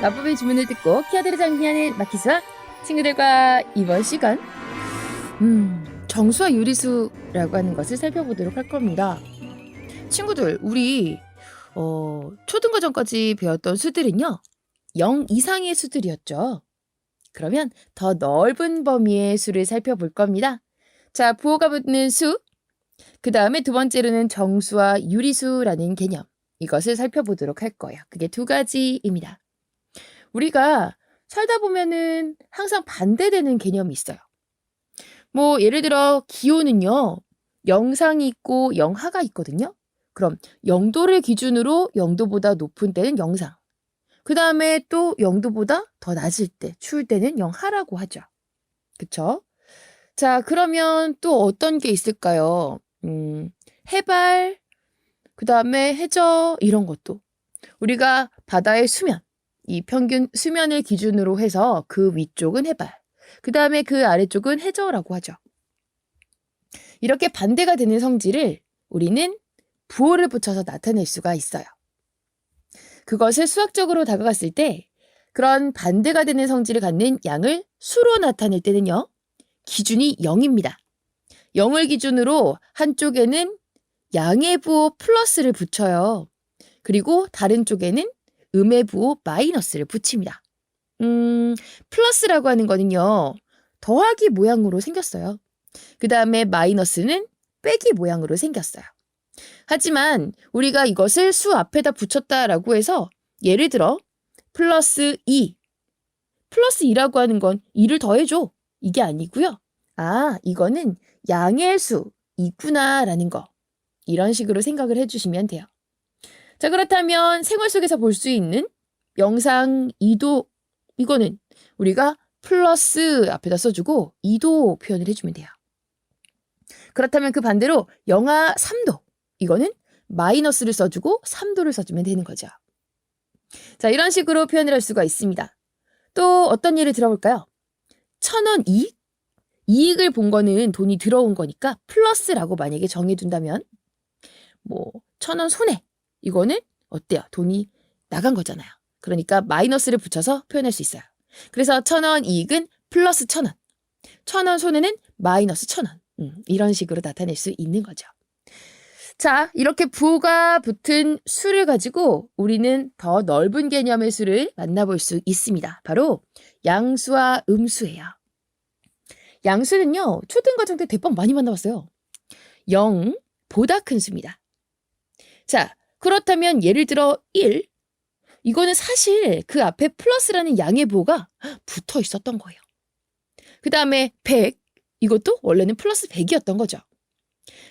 마법의 주문을 듣고 키아드를 장비하는 마키스와 친구들과 이번 시간 음, 정수와 유리수라고 하는 것을 살펴보도록 할 겁니다. 친구들, 우리 어, 초등과정까지 배웠던 수들은요. 0 이상의 수들이었죠. 그러면 더 넓은 범위의 수를 살펴볼 겁니다. 자, 부호가 붙는 수. 그 다음에 두 번째로는 정수와 유리수라는 개념. 이것을 살펴보도록 할 거예요. 그게 두 가지입니다. 우리가 살다 보면은 항상 반대되는 개념이 있어요. 뭐, 예를 들어, 기호는요, 영상이 있고 영하가 있거든요. 그럼 0도를 기준으로 0도보다 높은 때는 영상. 그 다음에 또 0도보다 더 낮을 때, 추울 때는 영하라고 하죠. 그쵸? 자, 그러면 또 어떤 게 있을까요? 음, 해발, 그 다음에 해저, 이런 것도. 우리가 바다의 수면, 이 평균 수면을 기준으로 해서 그 위쪽은 해발, 그 다음에 그 아래쪽은 해저라고 하죠. 이렇게 반대가 되는 성질을 우리는 부호를 붙여서 나타낼 수가 있어요. 그것을 수학적으로 다가갔을 때 그런 반대가 되는 성질을 갖는 양을 수로 나타낼 때는요. 기준이 0입니다. 0을 기준으로 한쪽에는 양의 부호 플러스를 붙여요. 그리고 다른 쪽에는 음의 부호 마이너스를 붙입니다. 음, 플러스라고 하는 거는요. 더하기 모양으로 생겼어요. 그 다음에 마이너스는 빼기 모양으로 생겼어요. 하지만 우리가 이것을 수 앞에다 붙였다라고 해서 예를 들어 플러스 2 플러스 2라고 하는 건 2를 더해줘 이게 아니고요. 아 이거는 양의 수 있구나라는 거 이런 식으로 생각을 해주시면 돼요. 자 그렇다면 생활 속에서 볼 수 있는 영상 2도 이거는 우리가 플러스 앞에다 써주고 2도 표현을 해주면 돼요. 그렇다면 그 반대로 영하 3도 이거는 마이너스를 써주고 3도를 써주면 되는 거죠. 자, 이런 식으로 표현을 할 수가 있습니다. 또 어떤 예를 들어볼까요? 천 원 이익? 이익을 본 거는 돈이 들어온 거니까 플러스라고 만약에 정해둔다면 뭐 천 원 손해 이거는 어때요? 돈이 나간 거잖아요. 그러니까 마이너스를 붙여서 표현할 수 있어요. 그래서 천 원 이익은 플러스 천 원, 천 원 손해는 마이너스 천 원. 음, 이런 식으로 나타낼 수 있는 거죠. 자, 이렇게 부호가 붙은 수를 가지고 우리는 더 넓은 개념의 수를 만나볼 수 있습니다. 바로 양수와 음수예요. 양수는요, 초등과정 때 대빵 많이 만나봤어요. 0보다 큰 수입니다. 자, 그렇다면 예를 들어 1. 이거는 사실 그 앞에 플러스라는 양의 부호가 붙어 있었던 거예요. 그 다음에 100. 이것도 원래는 플러스 100이었던 거죠.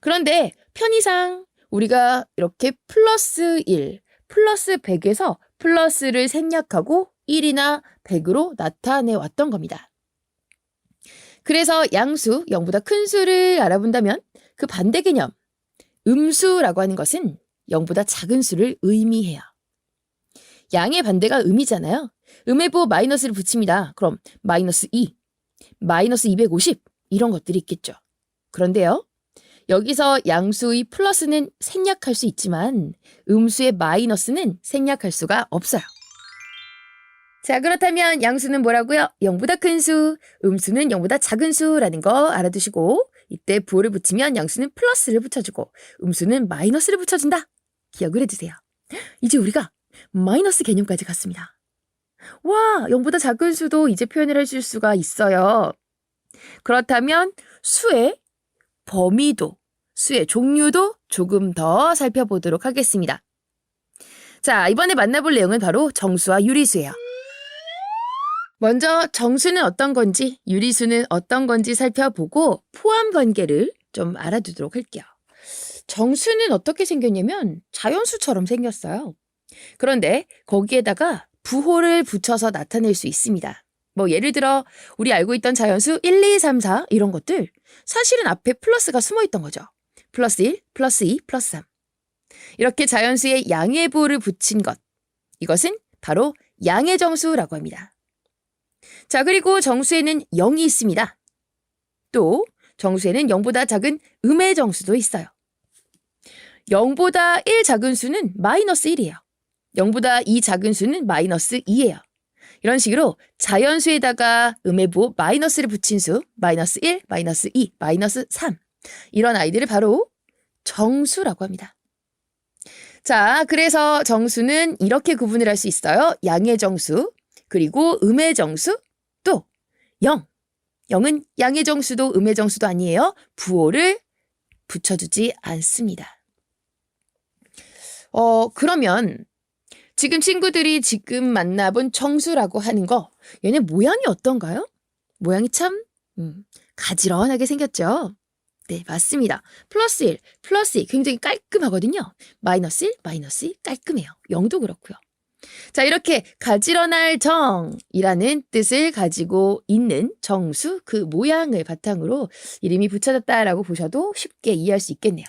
그런데 편의상 우리가 이렇게 플러스 1, 플러스 100에서 플러스를 생략하고 1이나 100으로 나타내 왔던 겁니다. 그래서 양수, 0보다 큰 수를 알아본다면 그 반대 개념, 음수라고 하는 것은 0보다 작은 수를 의미해요. 양의 반대가 음이잖아요. 음의 부호 마이너스를 붙입니다. 그럼 마이너스 2, 마이너스 250 이런 것들이 있겠죠. 그런데요. 여기서 양수의 플러스는 생략할 수 있지만 음수의 마이너스는 생략할 수가 없어요. 자, 그렇다면 양수는 뭐라고요? 0보다 큰 수, 음수는 0보다 작은 수라는 거 알아두시고 이때 부호를 붙이면 양수는 플러스를 붙여주고 음수는 마이너스를 붙여준다. 기억을 해주세요. 이제 우리가 마이너스 개념까지 갔습니다. 와, 0보다 작은 수도 이제 표현을 해줄 수가 있어요. 그렇다면 수의 범위도, 수의 종류도 조금 더 살펴보도록 하겠습니다. 자, 이번에 만나볼 내용은 바로 정수와 유리수예요. 먼저 정수는 어떤 건지, 유리수는 어떤 건지 살펴보고 포함 관계를 좀 알아두도록 할게요. 정수는 어떻게 생겼냐면 자연수처럼 생겼어요. 그런데 거기에다가 부호를 붙여서 나타낼 수 있습니다. 뭐 예를 들어 우리 알고 있던 자연수 1, 2, 3, 4 이런 것들 사실은 앞에 플러스가 숨어 있던 거죠. 플러스 1, 플러스 2, 플러스 3. 이렇게 자연수에 양의 부호를 붙인 것. 이것은 바로 양의 정수라고 합니다. 자, 그리고 정수에는 0이 있습니다. 또 정수에는 0보다 작은 음의 정수도 있어요. 0보다 1 작은 수는 마이너스 1이에요. 0보다 2 작은 수는 마이너스 2예요. 이런 식으로 자연수에다가 음의부 마이너스를 붙인 수, 마이너스 1, 마이너스 2, 마이너스 3. 이런 아이들을 바로 정수라고 합니다. 자, 그래서 정수는 이렇게 구분을 할 수 있어요. 양의 정수, 그리고 음의 정수, 또 0. 0은 양의 정수도 음의 정수도 아니에요. 부호를 붙여주지 않습니다. 어, 그러면 지금 친구들이 지금 만나본 정수라고 하는 거, 얘네 모양이 어떤가요? 모양이 참, 음, 가지런하게 생겼죠? 네, 맞습니다. 플러스 1, 플러스 2 굉장히 깔끔하거든요. 마이너스 1, 마이너스 2 깔끔해요. 0도 그렇고요. 자, 이렇게 가지런할 정이라는 뜻을 가지고 있는 정수 그 모양을 바탕으로 이름이 붙여졌다라고 보셔도 쉽게 이해할 수 있겠네요.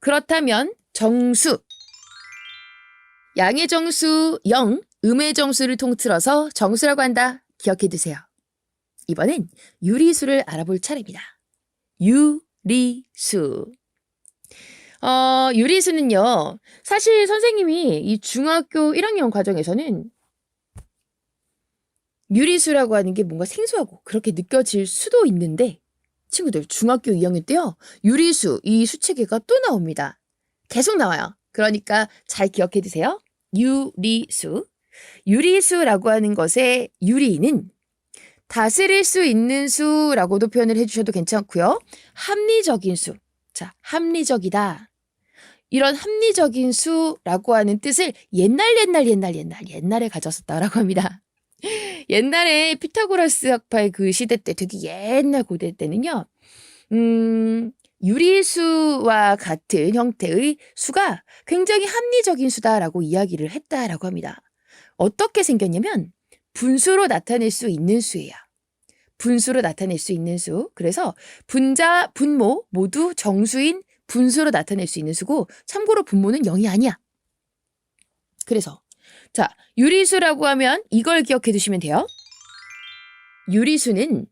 그렇다면 정수 양의 정수 0, 음의 정수를 통틀어서 정수라고 한다. 기억해 두세요. 이번엔 유리수를 알아볼 차례입니다. 유리수. 어, 유리수는요, 사실 선생님이 이 중학교 1학년 과정에서는 유리수라고 하는 게 뭔가 생소하고 그렇게 느껴질 수도 있는데, 친구들, 중학교 2학년 때요, 유리수, 이 수체계가 또 나옵니다. 계속 나와요. 그러니까 잘 기억해 두세요. 유리수. 유리수라고 하는 것의 유리는 다스릴 수 있는 수라고도 표현을 해주셔도 괜찮고요. 합리적인 수. 자, 합리적이다. 이런 합리적인 수라고 하는 뜻을 옛날 옛날 옛날 옛날 옛날에 가졌었다라고 합니다. 옛날에 피타고라스 학파의 그 시대 때 되게 옛날 고대 때는요. 음, 유리수와 같은 형태의 수가 굉장히 합리적인 수다라고 이야기를 했다라고 합니다. 어떻게 생겼냐면 분수로 나타낼 수 있는 수예요. 분수로 나타낼 수 있는 수. 그래서 분자, 분모 모두 정수인 분수로 나타낼 수 있는 수고 참고로 분모는 0이 아니야. 그래서 자, 유리수라고 하면 이걸 기억해 두시면 돼요. 유리수는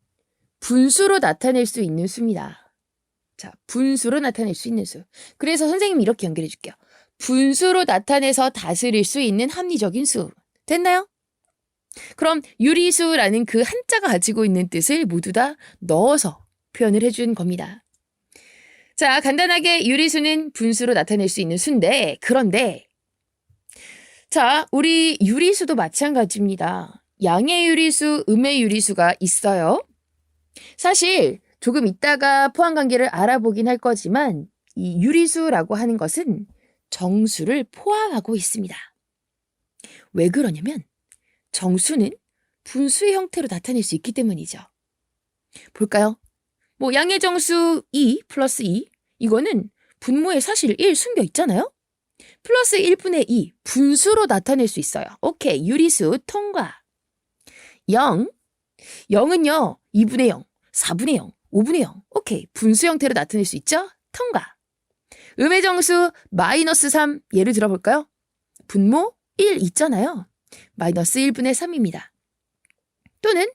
분수로 나타낼 수 있는 수입니다. 자, 분수로 나타낼 수 있는 수. 그래서 선생님이 이렇게 연결해 줄게요. 분수로 나타내서 다스릴 수 있는 합리적인 수. 됐나요? 그럼 유리수라는 그 한자가 가지고 있는 뜻을 모두 다 넣어서 표현을 해준 겁니다. 자, 간단하게 유리수는 분수로 나타낼 수 있는 수인데, 그런데, 자, 우리 유리수도 마찬가지입니다. 양의 유리수, 음의 유리수가 있어요. 사실, 조금 이따가 포함 관계를 알아보긴 할 거지만, 이 유리수라고 하는 것은 정수를 포함하고 있습니다. 왜 그러냐면, 정수는 분수의 형태로 나타낼 수 있기 때문이죠. 볼까요? 뭐 양의 정수 2 플러스 2 이거는 분모에 사실 1 숨겨 있잖아요. 플러스 1분의 2 분수로 나타낼 수 있어요. 오케이 유리수 통과. 0 0은요 2분의 0 4분의 0 5분의 0 오케이 분수 형태로 나타낼 수 있죠. 통과. 음의 정수 마이너스 3 예를 들어볼까요? 분모 1 있잖아요. 마이너스 1분의 3입니다. 또는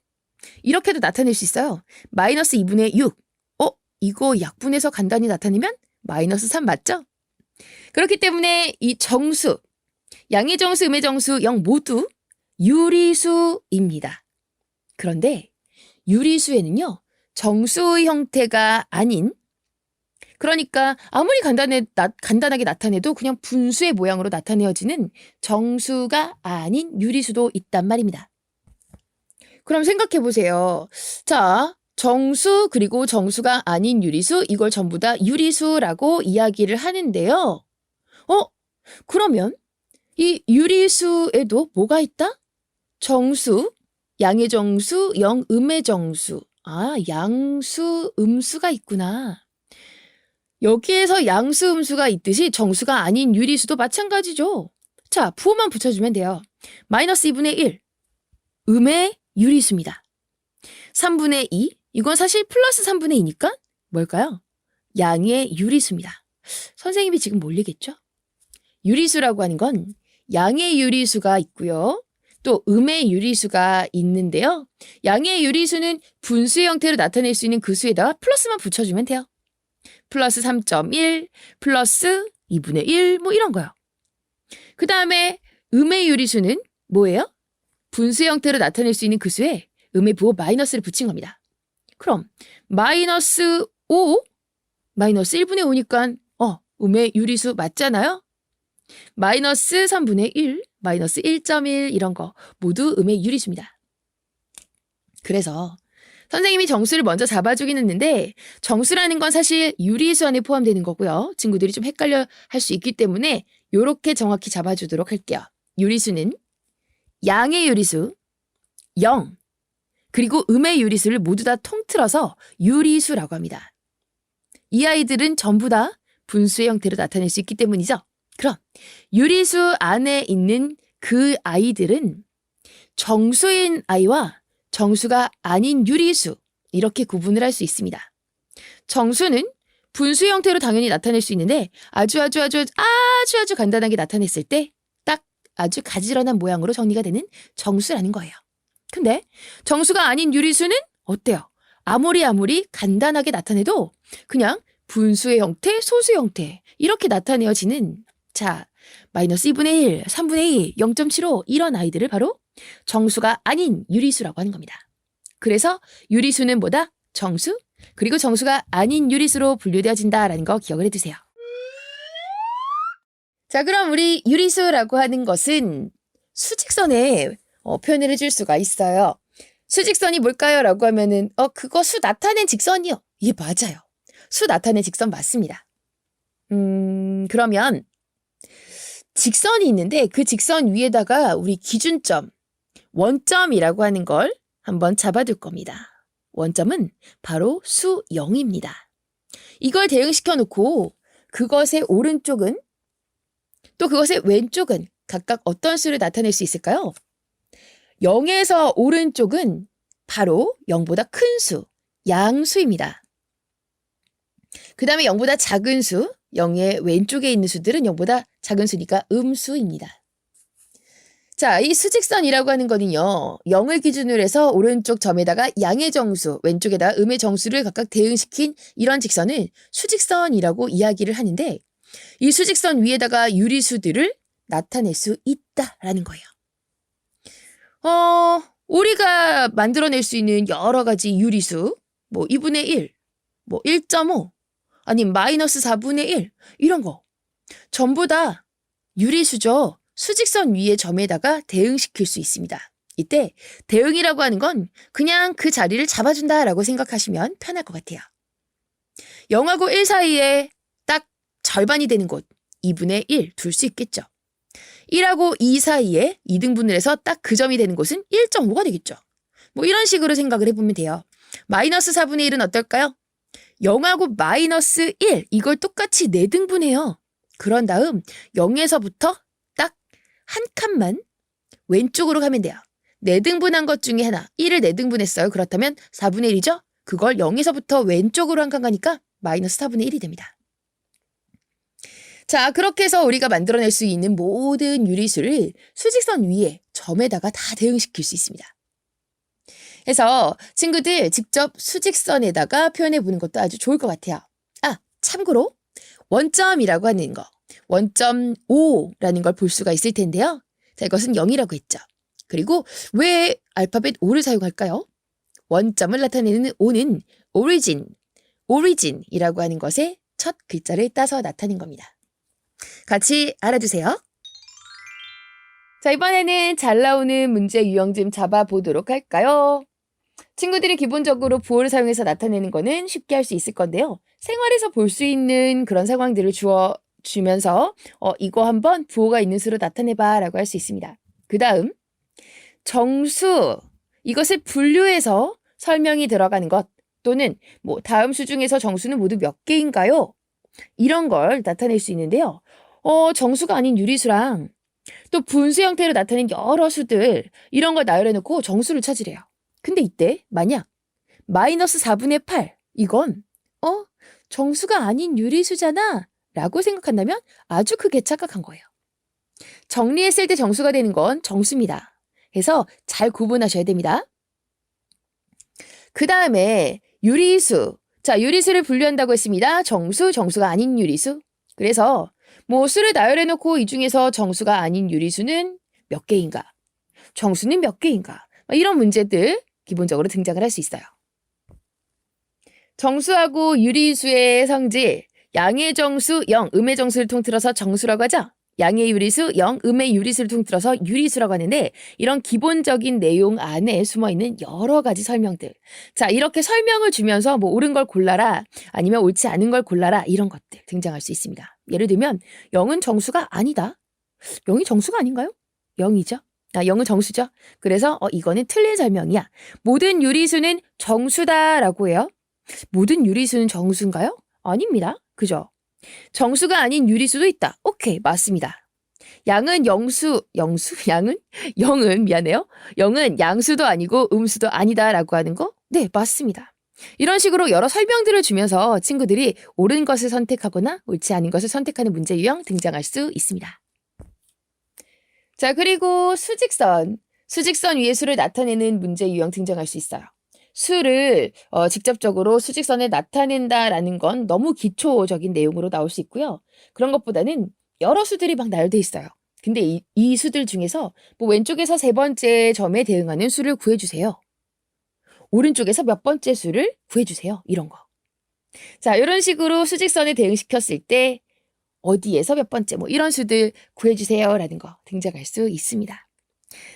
이렇게도 나타낼 수 있어요. 마이너스 2분의 6. 어? 이거 약분해서 간단히 나타내면 마이너스 3 맞죠? 그렇기 때문에 이 정수, 양의 정수, 음의 정수, 0 모두 유리수입니다. 그런데 유리수에는요, 정수의 형태가 아닌 그러니까 아무리 간단해, 나, 간단하게 나타내도 그냥 분수의 모양으로 나타내어지는 정수가 아닌 유리수도 있단 말입니다. 그럼 생각해 보세요. 자, 정수 그리고 정수가 아닌 유리수 이걸 전부 다 유리수라고 이야기를 하는데요. 어? 그러면 이 유리수에도 뭐가 있다? 정수, 양의 정수, 영, 음의 정수. 아, 양수, 음수가 있구나. 여기에서 양수, 음수가 있듯이 정수가 아닌 유리수도 마찬가지죠. 자, 부호만 붙여주면 돼요. 마이너스 2분의 1. 음의 유리수입니다. 3분의 2. 이건 사실 플러스 3분의 2니까 뭘까요? 양의 유리수입니다. 선생님이 지금 몰리겠죠? 유리수라고 하는 건 양의 유리수가 있고요. 또 음의 유리수가 있는데요. 양의 유리수는 분수 형태로 나타낼 수 있는 그 수에다가 플러스만 붙여주면 돼요. 플러스 3.1, 플러스 2분의 1, 뭐 이런 거요. 그 다음에 음의 유리수는 뭐예요? 분수 형태로 나타낼 수 있는 그 수에 음의 부호 마이너스를 붙인 겁니다. 그럼 마이너스 5 마이너스 1분의 5니까 어 음의 유리수 맞잖아요. 마이너스 3분의 1 마이너스 1.1 이런 거 모두 음의 유리수입니다. 그래서 선생님이 정수를 먼저 잡아주긴 했는데 정수라는 건 사실 유리수 안에 포함되는 거고요. 친구들이 좀 헷갈려 할 수 있기 때문에 이렇게 정확히 잡아주도록 할게요. 유리수는 양의 유리수 0 그리고 음의 유리수를 모두 다 통틀어서 유리수라고 합니다. 이 아이들은 전부 다 분수의 형태로 나타낼 수 있기 때문이죠. 그럼 유리수 안에 있는 그 아이들은 정수인 아이와 정수가 아닌 유리수 이렇게 구분을 할 수 있습니다. 정수는 분수 형태로 당연히 나타낼 수 있는데 아주 아주 아주 아주 아주 간단하게 나타냈을 때 딱 아주 가지런한 모양으로 정리가 되는 정수라는 거예요. 근데 정수가 아닌 유리수는 어때요? 아무리 아무리 간단하게 나타내도 그냥 분수의 형태, 소수 형태 이렇게 나타내어지는 자 마이너스 2분의 1, 3분의 2, 0.75 이런 아이들을 바로 정수가 아닌 유리수라고 하는 겁니다. 그래서 유리수는 뭐다? 정수 그리고 정수가 아닌 유리수로 분류되어진다라는 거 기억을 해두세요. 자 그럼 우리 유리수라고 하는 것은 수직선에 어, 표현을 해줄 수가 있어요. 수직선이 뭘까요? 라고 하면은 어 그거 수 나타낸 직선이요. 예 맞아요. 수 나타낸 직선 맞습니다. 음 그러면 직선이 있는데 그 직선 위에다가 우리 기준점 원점이라고 하는 걸 한번 잡아둘 겁니다. 원점은 바로 수 0입니다. 이걸 대응시켜 놓고 그것의 오른쪽은 또 그것의 왼쪽은 각각 어떤 수를 나타낼 수 있을까요? 0에서 오른쪽은 바로 0보다 큰 수, 양수입니다. 그 다음에 0보다 작은 수, 0의 왼쪽에 있는 수들은 0보다 작은 수니까 음수입니다. 자, 이 수직선이라고 하는 거는요, 0을 기준으로 해서 오른쪽 점에다가 양의 정수, 왼쪽에다가 음의 정수를 각각 대응시킨 이런 직선을 수직선이라고 이야기를 하는데, 이 수직선 위에다가 유리수들을 나타낼 수 있다라는 거예요. 어, 우리가 만들어낼 수 있는 여러 가지 유리수, 뭐 2분의 1, 뭐 1.5, 아니 마이너스 4분의 1 이런 거 전부 다 유리수죠. 수직선 위의 점에다가 대응시킬 수 있습니다. 이때 대응이라고 하는 건 그냥 그 자리를 잡아준다라고 생각하시면 편할 것 같아요. 0하고 1 사이에 딱 절반이 되는 곳 2분의 1 둘 수 있겠죠. 1하고 2 사이에 2등분을 해서 딱 그 점이 되는 곳은 1.5가 되겠죠. 뭐 이런 식으로 생각을 해보면 돼요. 마이너스 4분의 1은 어떨까요? 0하고 마이너스 1 이걸 똑같이 4등분해요. 그런 다음 0에서부터 딱 한 칸만 왼쪽으로 가면 돼요. 4등분한 것 중에 하나 1을 4등분했어요. 그렇다면 4분의 1이죠? 그걸 0에서부터 왼쪽으로 한 칸 가니까 마이너스 4분의 1이 됩니다. 자 그렇게 해서 우리가 만들어낼 수 있는 모든 유리수를 수직선 위에 점에다가 다 대응시킬 수 있습니다. 해서 친구들 직접 수직선에다가 표현해 보는 것도 아주 좋을 것 같아요. 아, 참고로 원점이라고 하는 거, 원점 5라는 걸 볼 수가 있을 텐데요. 자, 이것은 0이라고 했죠. 그리고 왜 알파벳 5를 사용할까요? 원점을 나타내는 5는 origin, origin이라고 하는 것의 첫 글자를 따서 나타낸 겁니다. 같이 알아두세요. 자, 이번에는 잘 나오는 문제 유형 좀 잡아보도록 할까요? 친구들이 기본적으로 부호를 사용해서 나타내는 거는 쉽게 할 수 있을 건데요. 생활에서 볼 수 있는 그런 상황들을 주어 주면서 어, 이거 한번 부호가 있는 수로 나타내봐 라고 할 수 있습니다. 그 다음 정수 이것을 분류해서 설명이 들어가는 것 또는 뭐 다음 수 중에서 정수는 모두 몇 개인가요? 이런 걸 나타낼 수 있는데요. 어, 정수가 아닌 유리수랑 또 분수 형태로 나타낸 여러 수들 이런 걸 나열해 놓고 정수를 찾으래요. 근데 이때 만약 마이너스 4분의 8 이건 어 정수가 아닌 유리수잖아 라고 생각한다면 아주 크게 착각한 거예요. 정리했을 때 정수가 되는 건 정수입니다. 해서 잘 구분하셔야 됩니다. 그 다음에 유리수. 자, 유리수를 분류한다고 했습니다. 정수, 정수가 아닌 유리수. 그래서 뭐 수를 나열해 놓고 이 중에서 정수가 아닌 유리수는 몇 개인가? 정수는 몇 개인가? 막 이런 문제들 기본적으로 등장을 할 수 있어요. 정수하고 유리수의 성질, 양의 정수 0, 음의 정수를 통틀어서 정수라고 하죠. 양의 유리수 0, 음의 유리수를 통틀어서 유리수라고 하는데 이런 기본적인 내용 안에 숨어 있는 여러 가지 설명들. 자, 이렇게 설명을 주면서 뭐 옳은 걸 골라라 아니면 옳지 않은 걸 골라라 이런 것들 등장할 수 있습니다. 예를 들면 0은 정수가 아니다. 0이 정수가 아닌가요? 0이죠. 아, 0은 정수죠. 그래서 어, 이거는 틀린 설명이야. 모든 유리수는 정수다라고 해요. 모든 유리수는 정수인가요? 아닙니다. 그죠? 정수가 아닌 유리수도 있다. 오케이, 맞습니다. 양은 영수, 영수? 양은? 영은, 미안해요. 영은 양수도 아니고 음수도 아니다라고 하는 거? 네, 맞습니다. 이런 식으로 여러 설명들을 주면서 친구들이 옳은 것을 선택하거나 옳지 않은 것을 선택하는 문제 유형 등장할 수 있습니다. 자, 그리고 수직선. 수직선 위에 수를 나타내는 문제 유형 등장할 수 있어요. 수를 어, 직접적으로 수직선에 나타낸다라는 건 너무 기초적인 내용으로 나올 수 있고요. 그런 것보다는 여러 수들이 막 나열돼 있어요. 근데 이, 이 수들 중에서 뭐 왼쪽에서 세 번째 점에 대응하는 수를 구해주세요. 오른쪽에서 몇 번째 수를 구해주세요. 이런 거. 자, 이런 식으로 수직선에 대응시켰을 때 어디에서 몇 번째 뭐 이런 수들 구해주세요라는 거 등장할 수 있습니다.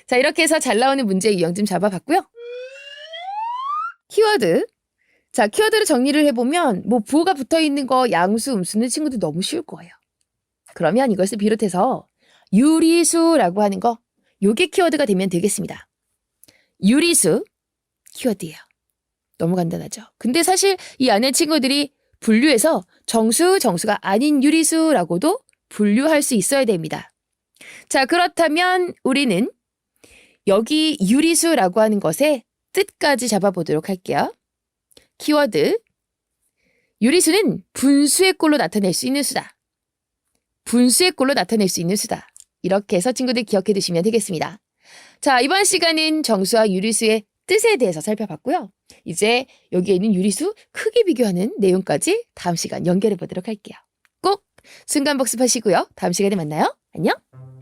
자, 이렇게 해서 잘 나오는 문제 유형 좀 잡아봤고요. 키워드. 자, 키워드를 정리를 해보면, 뭐, 부호가 붙어 있는 거, 양수, 음수는 친구들 너무 쉬울 거예요. 그러면 이것을 비롯해서 유리수라고 하는 거, 요게 키워드가 되면 되겠습니다. 유리수, 키워드예요. 너무 간단하죠. 근데 사실 이 안에 친구들이 분류해서 정수, 정수가 아닌 유리수라고도 분류할 수 있어야 됩니다. 자, 그렇다면 우리는 여기 유리수라고 하는 것에 뜻까지 잡아보도록 할게요. 키워드. 유리수는 분수의 꼴로 나타낼 수 있는 수다. 분수의 꼴로 나타낼 수 있는 수다. 이렇게 해서 친구들 기억해 두시면 되겠습니다. 자, 이번 시간은 정수와 유리수의 뜻에 대해서 살펴봤고요. 이제 여기에 있는 유리수 크기 비교하는 내용까지 다음 시간 연결해 보도록 할게요. 꼭 순간 복습하시고요. 다음 시간에 만나요. 안녕!